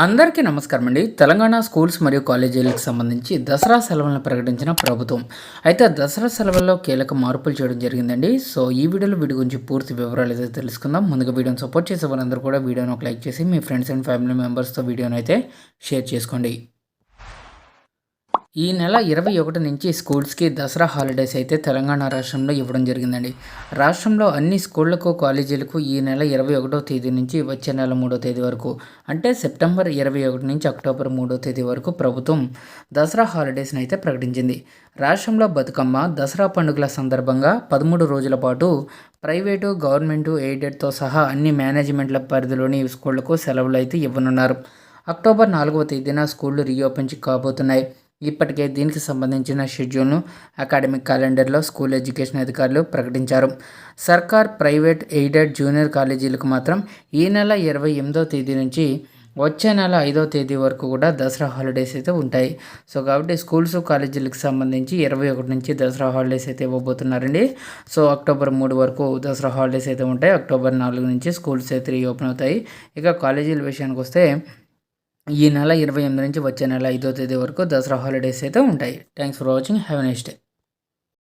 అందరికీ నమస్కారం అండి. తెలంగాణ స్కూల్స్ మరియు కాలేజీలకు సంబంధించి దసరా సెలవులను ప్రకటించిన ప్రభుత్వం. అయితే దసరా సెలవుల్లో కీలక మార్పులు చేయడం జరిగిందండి. సో ఈ వీడియోలో వీడి గురించి పూర్తి వివరాలు అయితే తెలుసుకుందాం. ముందుగా వీడియోని సపోర్ట్ చేసే వాళ్ళందరూ కూడా వీడియోని ఒక లైక్ చేసి మీ ఫ్రెండ్స్ అండ్ ఫ్యామిలీ మెంబర్స్తో వీడియోని అయితే షేర్ చేసుకోండి. ఈ నెల ఇరవై ఒకటి నుంచి స్కూల్స్కి దసరా హాలిడేస్ అయితే తెలంగాణ రాష్ట్రంలో ఇవ్వడం జరిగిందండి. రాష్ట్రంలో అన్ని స్కూళ్ళకు కాలేజీలకు ఈ నెల ఇరవై ఒకటో తేదీ నుంచి వచ్చే నెల మూడో తేదీ వరకు అంటే సెప్టెంబర్ ఇరవై ఒకటి నుంచి అక్టోబర్ మూడో తేదీ వరకు ప్రభుత్వం దసరా హాలిడేస్ని అయితే ప్రకటించింది. రాష్ట్రంలో బతుకమ్మ దసరా పండుగల సందర్భంగా పదమూడు రోజుల పాటు ప్రైవేటు గవర్నమెంటు ఎయిడెడ్తో సహా అన్ని మేనేజ్మెంట్ల పరిధిలోని స్కూళ్ళకు సెలవులు అయితే ఇవ్వనున్నారు. అక్టోబర్ నాలుగవ తేదీన స్కూళ్ళు రీఓపెన్ కాబోతున్నాయి. ఇప్పటికే దీనికి సంబంధించిన షెడ్యూల్ను అకాడమిక్ క్యాలెండర్లో స్కూల్ ఎడ్యుకేషన్ అధికారులు ప్రకటించారు. సర్కార్ ప్రైవేట్ ఎయిడెడ్ జూనియర్ కాలేజీలకు మాత్రం ఈ నెల ఇరవై ఎనిమిదో తేదీ నుంచి వచ్చే నెల ఐదో తేదీ వరకు కూడా దసరా హాలిడేస్ అయితే ఉంటాయి. సో కాబట్టి స్కూల్స్ కాలేజీలకు సంబంధించి ఇరవై ఒకటి నుంచి దసరా హాలిడేస్ అయితే ఇవ్వబోతున్నారండి. సో అక్టోబర్ మూడు వరకు దసరా హాలిడేస్ అయితే ఉంటాయి. అక్టోబర్ నాలుగు నుంచి స్కూల్స్ అయితే రీఓపెన్ అవుతాయి. ఇక కాలేజీల విషయానికి వస్తే ఈ నెల ఇరవై ఎనిమిది నుంచి వచ్చే నెల ఐదో తేదీ వరకు దసరా హాలిడేస్ అయితే ఉంటాయి. Thanks for watching have next day